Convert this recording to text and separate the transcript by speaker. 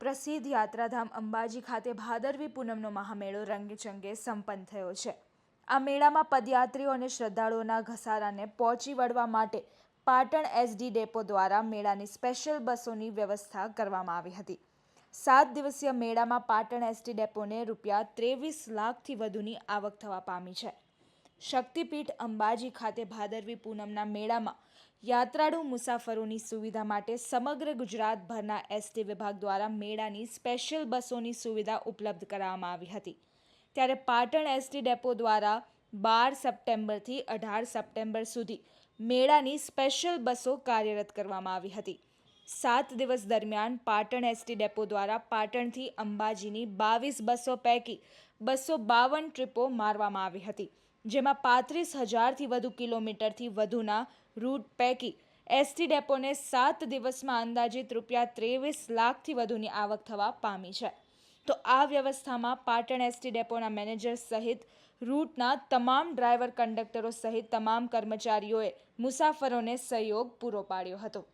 Speaker 1: પ્રસિદ્ધ યાત્રાધામ અંબાજી ખાતે ભાદરવી પૂનમનો મહામેળો રંગચંગે સંપન્ન થયો છે. આ મેળામાં પદયાત્રીઓ અને શ્રદ્ધાળુઓના ઘસારાને પહોંચી વળવા માટે પાટણ એસડી ડેપો દ્વારા મેળાની સ્પેશિયલ બસોની વ્યવસ્થા કરવામાં આવી હતી. સાત દિવસીય મેળામાં પાટણ એસટી ડેપોને રૂપિયા ત્રેવીસ લાખથી વધુની આવક થવા પામી છે. શક્તિપીઠ અંબાજી ખાતે ભાદરવી પૂનમના મેળામાં યાત્રાળુ મુસાફરોની સુવિધા માટે સમગ્ર ગુજરાતભરના એસટી વિભાગ દ્વારા મેળાની સ્પેશિયલ બસોની સુવિધા ઉપલબ્ધ કરાવવામાં આવી હતી. ત્યારે પાટણ એસટી ડેપો દ્વારા બાર સપ્ટેમ્બરથી અઢાર સપ્ટેમ્બર સુધી મેળાની સ્પેશિયલ બસો કાર્યરત કરવામાં આવી હતી. સાત દિવસ દરમિયાન પાટણ એસટી ડેપો દ્વારા પાટણથી અંબાજીની બાવીસ બસો પૈકી બસો બાવન ટ્રીપો મારવામાં આવી હતી. જેમાં પાંત્રીસ હજારથી વધુ કિલોમીટરથી વધુના રૂટ પૈકી એસટી ડેપોને સાત દિવસમાં અંદાજિત રૂપિયા ત્રેવીસ લાખથી વધુની આવક થવા પામી છે. તો આ વ્યવસ્થામાં પાટણ એસટી ડેપોના મેનેજર સહિત રૂટના તમામ ડ્રાઈવર કંડક્ટરો સહિત તમામ કર્મચારીઓએ મુસાફરોને સહયોગ પૂરો પાડ્યો હતો.